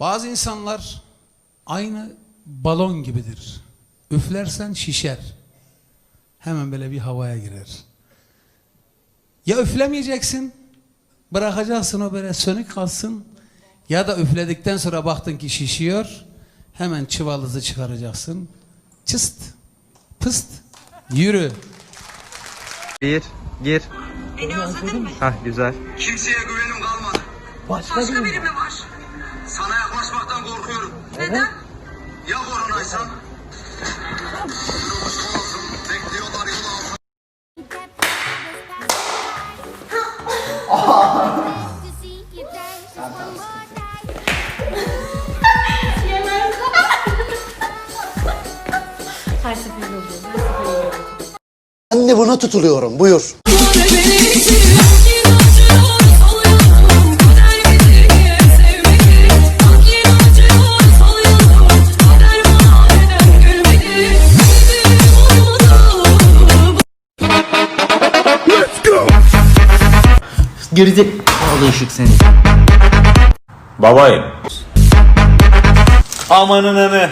Bazı insanlar aynı balon gibidir. Üflersen şişer. Hemen böyle bir havaya girer. Ya üflemeyeceksin, bırakacaksın o böyle sönük kalsın. Ya da üfledikten sonra baktın ki şişiyor, hemen çuvalızı çıkaracaksın. Çıst, pıst, yürü. Bir, gir. Hah güzel. Kimseye güvenim kalmadı. Başka, biri mi var? De buna tutuluyorum. Buyur. Gerizekalı ışık seni. Babayım. Amanın eme.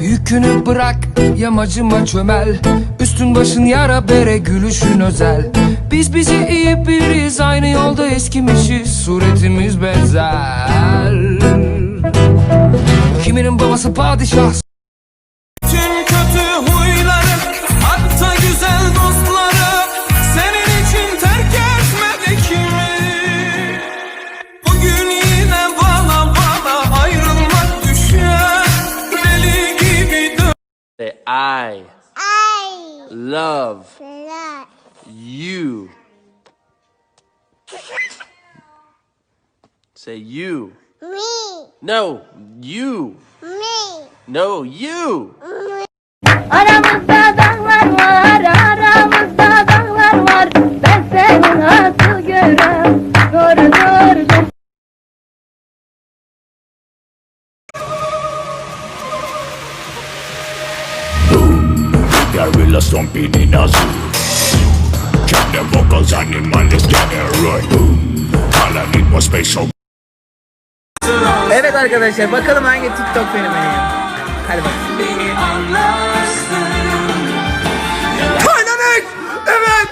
Yükünü bırak yamacıma çömel. Üstün başın yara bere gülüşün özel. Biz bizi iyi biliriz aynı yolda eskimişiz. Suretimiz benzer. Kiminin babası padişah I I love love you. Say you. me, No, you. me. No, you. Aramızda A zoo. Check the vocals animal is getting right. All I need was so Evet arkadaşlar bakalım hangi TikTok fenomeniyim. Hadi bakalım. Titanic! Evet!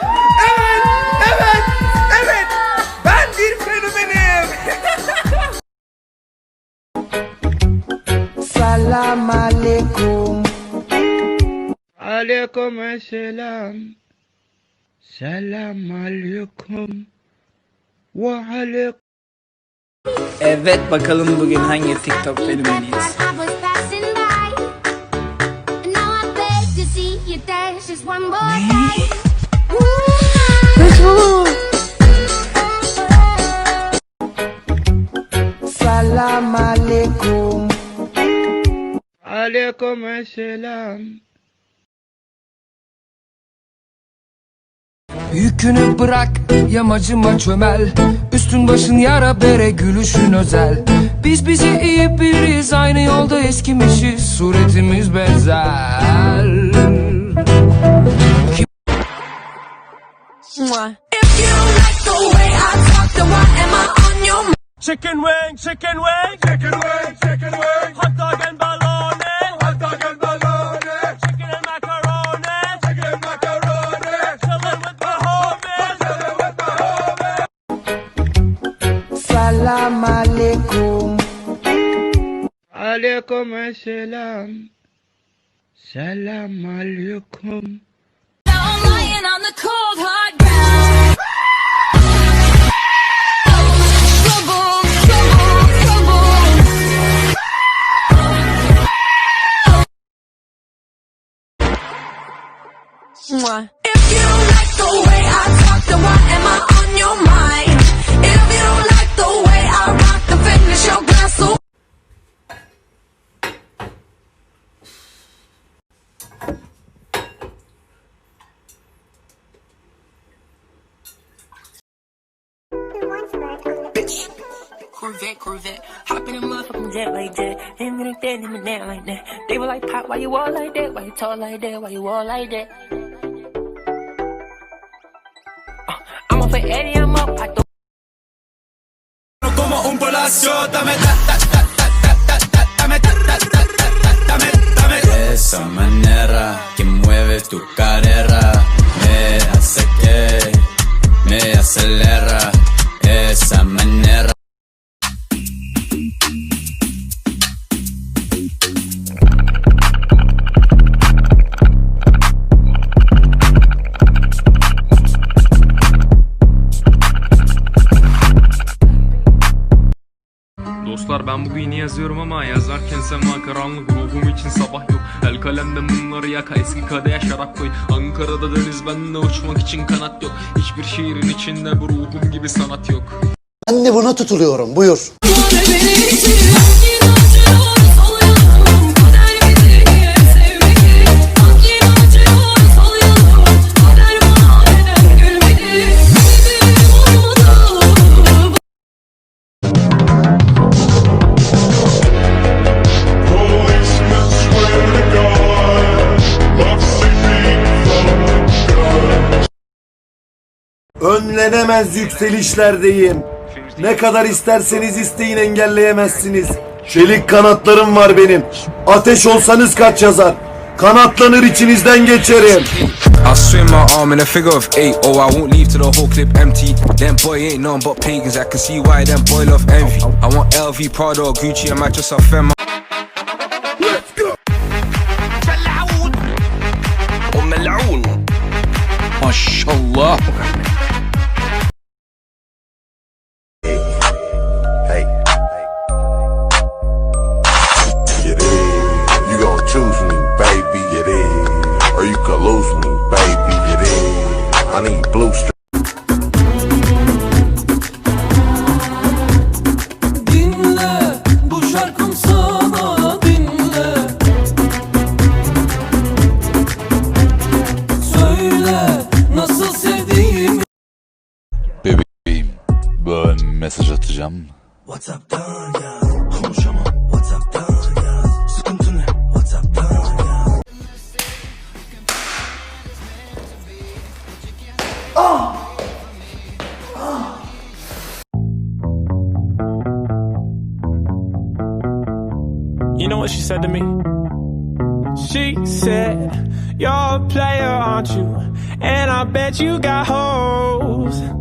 Aleyküm selam. Selam aleyküm. Ve aleyküm. Evet bakalım bugün hangi TikTok fenomeniyiz. I was passing by. Yükünü bırak yamacıma çömel. Üstün başın yara bere gülüşün özel. Biz bizi iyi biliriz aynı yolda eskimişiz. Suretimiz benzer. Chicken wing, chicken wing, chicken wing, chicken wing. Hot dog and Salam aleyküm Aleyküm selam. Selam aleyküm. I'm lying on the cold Corvette, Corvette. Hop in a motherfucking jet like that. Him and that, him and that like that. They were like, Pop, why you all like that? Why you talk like that? Why you all like that? Uh, I'm up for Eddie, I'm up. I throw Como un palacio, dame, da, da, da, da, da, da, dame, da, da, da, da, dame, dame. Esa manera que mueves tu cadera me hace que me acelera. Dostlar ben bugün yeni yazıyorum ama yazarken sema karanlık ruhum için sabah yok. El kalemde mumları yak eski kadeye şarap koy. Ankara'da deniz bende uçmak için kanat yok. Hiçbir şiirin içinde bu ruhum gibi sanat yok. Ben de buna tutuluyorum buyur. Önlenemez yükselişlerdeyim. Ne kadar isterseniz isteyin engelleyemezsiniz. Çelik kanatlarım var benim. Ateş olsanız kaç yazar. Kanatlanır içinizden geçerim. I swim my arm in a figure of eight. Oh, I won't leave till the whole clip empty. Them boy ain't nothing but pagans. I can see why them boy love envy. I want LV, Prada, or Gucci, and match just a femme. Maşallah mesaj atacağım. Whatsapp'tan ya. Konuşamam. Whatsapp'tan ya. Sıkıntı ne? Whatsapp'tan ya. You know what she said to me? She said, You're a player, aren't you? And I bet you got hoes.